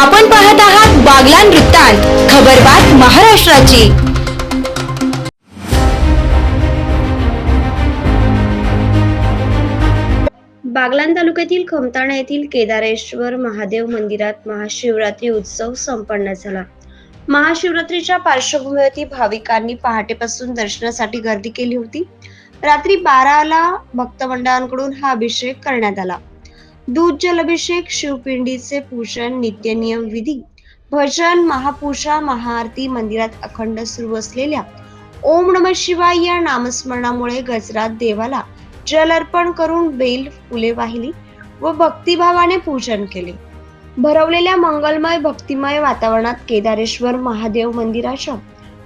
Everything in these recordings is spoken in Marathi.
आपण पाहत आहात बागलान वृत्तांत खबरबात महाराष्ट्राची. बागलान तालुक्यातील खमताणा येथील केदारेश्वर महादेव मंदिरात महाशिवरात्री उत्सव संपन्न झाला. महाशिवरात्रीच्या पार्श्वभूमीवरती भाविकांनी पहाटेपासून दर्शनासाठी गर्दी केली होती. रात्री बाराला भक्तमंडळांकडून हा अभिषेक करण्यात आला. दूध जलाभिषेक शिवपिंडीचे पूजन नित्यनियम विधी भजन महापूजा महाआरती मंदिरात अखंड सुरू असलेल्या ओम नम शिवाय या नामस्मरणामुळे गजरात देवाला जल अर्पण करून बेल फुले वाहिली व भक्तिभावाने पूजन केले. भरवलेल्या मंगलमय भक्तिमय वातावरणात केदारेश्वर महादेव मंदिराच्या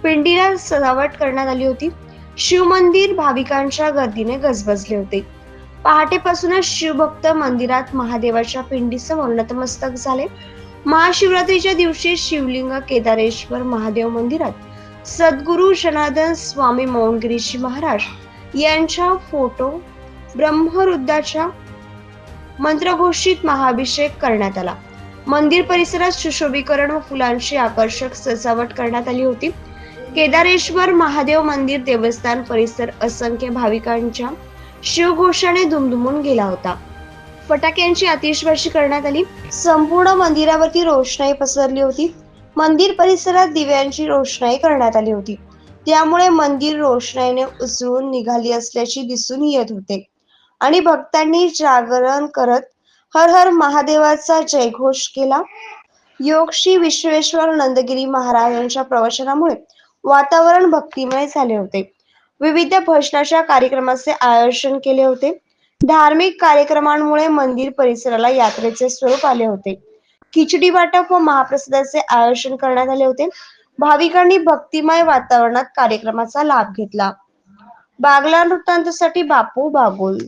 पिंडीला सजावट करण्यात आली होती. शिवमंदिर भाविकांच्या गर्दीने गजबजले होते. पहाटेपासूनच शिवभक्त मंदिरात महादेवाच्या पिंडीसमोर नतमस्तक झाले. महाशिवरात्रीच्या दिवशी शिवलिंग केदारेश्वर महादेव मंदिरात सद्गुरु जनार्दन स्वामी मौनगिरीजी महाराज यांच्या फोटो ब्रह्मरुद्राच्या मंत्रघोषित महाभिषेक करण्यात आला. मंदिर परिसरात सुशोभीकरण व फुलांची आकर्षक सजावट करण्यात आली होती. केदारेश्वर महादेव मंदिर देवस्थान परिसर असंख्य भाविकांच्या शिवघोषाने दुमदुमून गेला होता. फटाक्यांची आतिषबाजी करण्यात आली. संपूर्ण मंदिरावरती रोषणाई पसरली होती. मंदिर परिसरात दिव्यांची रोषणाई करण्यात आली होती. त्यामुळे मंदिर रोषणाईने उजळून निघाली असल्याची दिसून येत होते. आणि भक्तांनी जागरण करत हर हर महादेवाचा जयघोष केला. योग श्री विश्वेश्वर नंदगिरी महाराजांच्या प्रवचनामुळे वातावरण भक्तिमय झाले होते. विविध भजनाच्या कार्यक्रमाचे आयोजन केले होते. धार्मिक कार्यक्रमांमुळे मंदिर परिसराला यात्रेचे स्वरूप आले होते. खिचडी वाटप व महाप्रसादाचे आयोजन करण्यात आले होते. भाविकांनी भक्तिमय वातावरणात कार्यक्रमाचा लाभ घेतला. बागला वृत्तांतासाठी बापू बागुल.